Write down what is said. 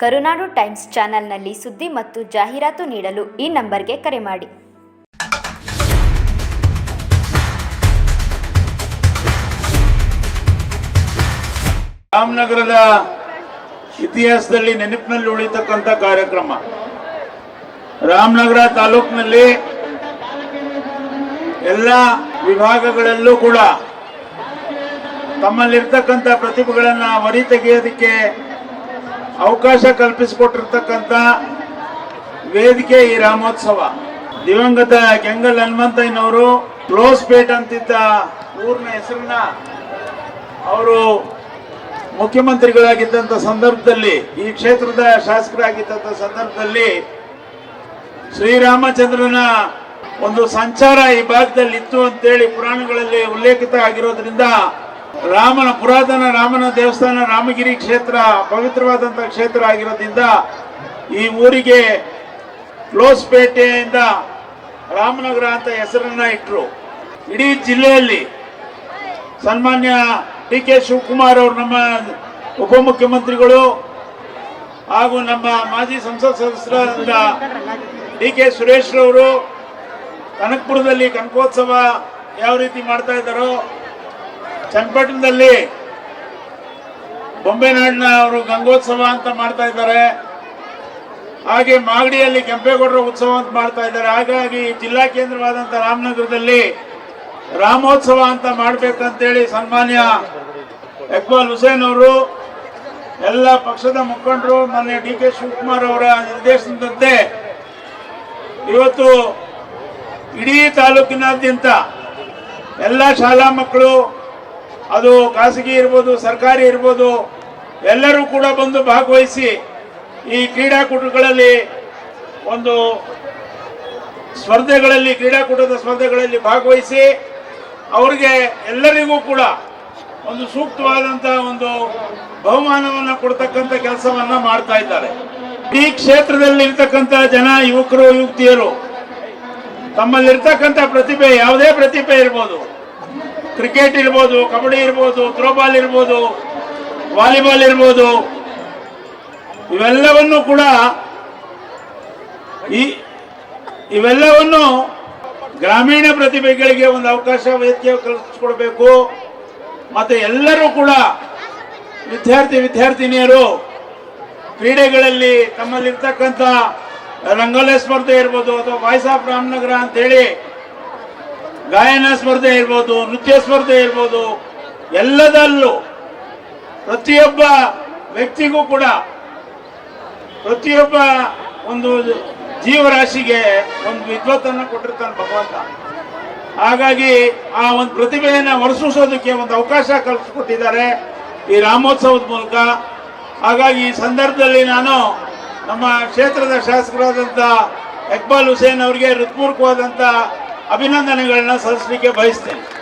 ಕರುನಾಡು times ಚಾನೆಲ್ನಲ್ಲಿ ಸುದ್ದಿ ಮತ್ತು ಜಾಹೀರಾತು ನೀಡಲು ಈ ನಂಬರ್ಗೆ ಕರೆ ಮಾಡಿ. ರಾಮನಗರದ ಇತಿಹಾಸದಲ್ಲಿ ನೆನಪಿನಲ್ಲಿ ಉಳಿತಕ್ಕಂಥ ಕಾರ್ಯಕ್ರಮ. ರಾಮನಗರ ತಾಲೂಕಿನಲ್ಲಿ ಎಲ್ಲ ವಿಭಾಗಗಳಲ್ಲೂ ಕೂಡ ತಮ್ಮಲ್ಲಿರ್ತಕ್ಕಂಥ ಪ್ರತಿಭೆಗಳನ್ನು ಹೊರಿ ತೆಗೆಯೋದಕ್ಕೆ ಅವಕಾಶ ಕಲ್ಪಿಸಿಕೊಟ್ಟಿರ್ತಕ್ಕಂಥ ವೇದಿಕೆ ಈ ರಾಮೋತ್ಸವ. ದಿವಂಗತ ಕೆಂಗಲ್ ಹನುಮಂತಯ್ಯನವರು ಕ್ಲೋಸ್ ಪೇಟ್ ಅಂತಿದ್ದ ಊರಿನ ಹೆಸರನ್ನ ಅವರು ಮುಖ್ಯಮಂತ್ರಿಗಳಾಗಿದ್ದಂಥ ಸಂದರ್ಭದಲ್ಲಿ, ಈ ಕ್ಷೇತ್ರದ ಶಾಸಕರಾಗಿದ್ದಂಥ ಸಂದರ್ಭದಲ್ಲಿ ಶ್ರೀರಾಮಚಂದ್ರನ ಒಂದು ಸಂಚಾರ ಈ ಭಾಗದಲ್ಲಿ ಇತ್ತು ಅಂತೇಳಿ ಪುರಾಣಗಳಲ್ಲಿ ಉಲ್ಲೇಖಿತ ಆಗಿರೋದ್ರಿಂದ ರಾಮನ ಪುರಾತನ, ರಾಮನ ದೇವಸ್ಥಾನ, ರಾಮಗಿರಿ ಕ್ಷೇತ್ರ ಪವಿತ್ರವಾದಂಥ ಕ್ಷೇತ್ರ ಆಗಿರೋದ್ರಿಂದ ಈ ಊರಿಗೆ ಕ್ಲೋಸ್ಪೇಟೆಯಿಂದ ರಾಮನಗರ ಅಂತ ಹೆಸರನ್ನ ಇಟ್ಟರು ಇಡೀ ಜಿಲ್ಲೆಯಲ್ಲಿ ಸನ್ಮಾನ್ಯ ಡಿ ಕೆ ಶಿವಕುಮಾರ್ ಅವರು ನಮ್ಮ ಉಪಮುಖ್ಯಮಂತ್ರಿಗಳು ಹಾಗೂ ನಮ್ಮ ಮಾಜಿ ಸಂಸತ್ ಸದಸ್ಯರಾದ ಡಿ ಕೆ ಸುರೇಶ್ ರವರು ಕನಕಪುರದಲ್ಲಿ ಕನಕೋತ್ಸವ ಯಾವ ರೀತಿ ಮಾಡ್ತಾ ಇದ್ದಾರೋ ಚನ್ನಪಟ್ಟಣದಲ್ಲಿ ಬೊಂಬೆನಾಡಿನ ಅವರು ಗಂಗೋತ್ಸವ ಅಂತ ಮಾಡ್ತಾ ಇದ್ದಾರೆ. ಹಾಗೆ ಮಾಗಡಿಯಲ್ಲಿ ಕೆಂಪೇಗೌಡರ ಉತ್ಸವ ಅಂತ ಮಾಡ್ತಾ ಇದ್ದಾರೆ. ಹಾಗಾಗಿ ಜಿಲ್ಲಾ ಕೇಂದ್ರವಾದಂಥ ರಾಮನಗರದಲ್ಲಿ ರಾಮೋತ್ಸವ ಅಂತ ಮಾಡ್ಬೇಕಂತೇಳಿ ಸನ್ಮಾನ್ಯ ಇಕ್ಬಾಲ್ ಹುಸೇನ್ ಅವರು, ಎಲ್ಲ ಪಕ್ಷದ ಮುಖಂಡರು ಮೊನ್ನೆ ಡಿ ಕೆ ಶಿವಕುಮಾರ್ ಅವರ ನಿರ್ದೇಶನದಂತೆ ಇವತ್ತು ಇಡೀ ತಾಲೂಕಿನಾದ್ಯಂತ ಎಲ್ಲ ಶಾಲಾ ಮಕ್ಕಳು ಅದು ಖಾಸಗಿ ಇರ್ಬೋದು, ಸರ್ಕಾರಿ ಇರ್ಬೋದು, ಎಲ್ಲರೂ ಕೂಡ ಬಂದು ಭಾಗವಹಿಸಿ ಈ ಕ್ರೀಡಾಕೂಟಗಳಲ್ಲಿ ಒಂದು ಸ್ಪರ್ಧೆಗಳಲ್ಲಿ, ಕ್ರೀಡಾಕೂಟದ ಸ್ಪರ್ಧೆಗಳಲ್ಲಿ ಭಾಗವಹಿಸಿ ಅವರಿಗೆ ಎಲ್ಲರಿಗೂ ಕೂಡ ಒಂದು ಸೂಕ್ತವಾದಂತಹ ಒಂದು ಬಹುಮಾನವನ್ನು ಕೊಡ್ತಕ್ಕಂಥ ಕೆಲಸವನ್ನ ಮಾಡ್ತಾ ಇದ್ದಾರೆ. ಈ ಕ್ಷೇತ್ರದಲ್ಲಿ ಇರ್ತಕ್ಕಂಥ ಜನ, ಯುವಕರು, ಯುವತಿಯರು ತಮ್ಮಲ್ಲಿರ್ತಕ್ಕಂಥ ಪ್ರತಿಭೆ, ಯಾವುದೇ ಪ್ರತಿಭೆ ಇರ್ಬೋದು ಕ್ರಿಕೆಟ್ ಇರ್ಬೋದು, ಕಬಡ್ಡಿ ಇರ್ಬೋದು ಥ್ರೋಬಾಲ್ ಇರ್ಬೋದು ವಾಲಿಬಾಲ್ ಇರ್ಬೋದು, ಇವೆಲ್ಲವನ್ನು ಕೂಡ ಈ ಇವೆಲ್ಲವನ್ನು ಗ್ರಾಮೀಣ ಪ್ರತಿಭೆಗಳಿಗೆ ಒಂದು ಅವಕಾಶ ವೇದಿಕೆ ಕಲ್ಪಿಸ್ಕೊಡ್ಬೇಕು. ಮತ್ತು ಎಲ್ಲರೂ ಕೂಡ ವಿದ್ಯಾರ್ಥಿ, ವಿದ್ಯಾರ್ಥಿನಿಯರು ಕ್ರೀಡೆಗಳಲ್ಲಿ ತಮ್ಮಲ್ಲಿರ್ತಕ್ಕಂಥ ರಂಗೋಲೆ ಸ್ಪರ್ಧೆ ಇರ್ಬೋದು ಅಥವಾ ವಾಯ್ಸ್ ಆಫ್ ರಾಮನಗರ ಅಂತೇಳಿ ಗಾಯನ ಸ್ಪರ್ಧೆ ಇರ್ಬೋದು, ನೃತ್ಯ ಸ್ಪರ್ಧೆ ಇರ್ಬೋದು, ಎಲ್ಲದಲ್ಲೂ ಪ್ರತಿಯೊಬ್ಬ ವ್ಯಕ್ತಿಗೂ ಕೂಡ ಪ್ರತಿಯೊಬ್ಬ ಒಂದು ಜೀವರಾಶಿಗೆ ಒಂದು ವಿದ್ವತ್ತನ್ನು ಕೊಟ್ಟಿರ್ತಾನೆ ಭಗವಂತ. ಹಾಗಾಗಿ ಆ ಒಂದು ಪ್ರತಿಭೆಯನ್ನು ಹೊರಸೂಸೋದಕ್ಕೆ ಒಂದು ಅವಕಾಶ ಕಲ್ಪಿಸ್ಕೊಟ್ಟಿದ್ದಾರೆ ಈ ರಾಮೋತ್ಸವದ ಮೂಲಕ. ಹಾಗಾಗಿ ಈ ಸಂದರ್ಭದಲ್ಲಿ ನಾನು ನಮ್ಮ ಕ್ಷೇತ್ರದ ಶಾಸಕರಾದಂಥ ಇಕ್ಬಾಲ್ ಹುಸೇನ್ ಅವರಿಗೆ ಹೃತ್ಪೂರ್ವಕವಾದಂಥ ಅಭಿನಂದನೆಗಳನ್ನ ಸಲ್ಲಿಸಲಿಕ್ಕೆ ಬಯಸ್ತೇನೆ.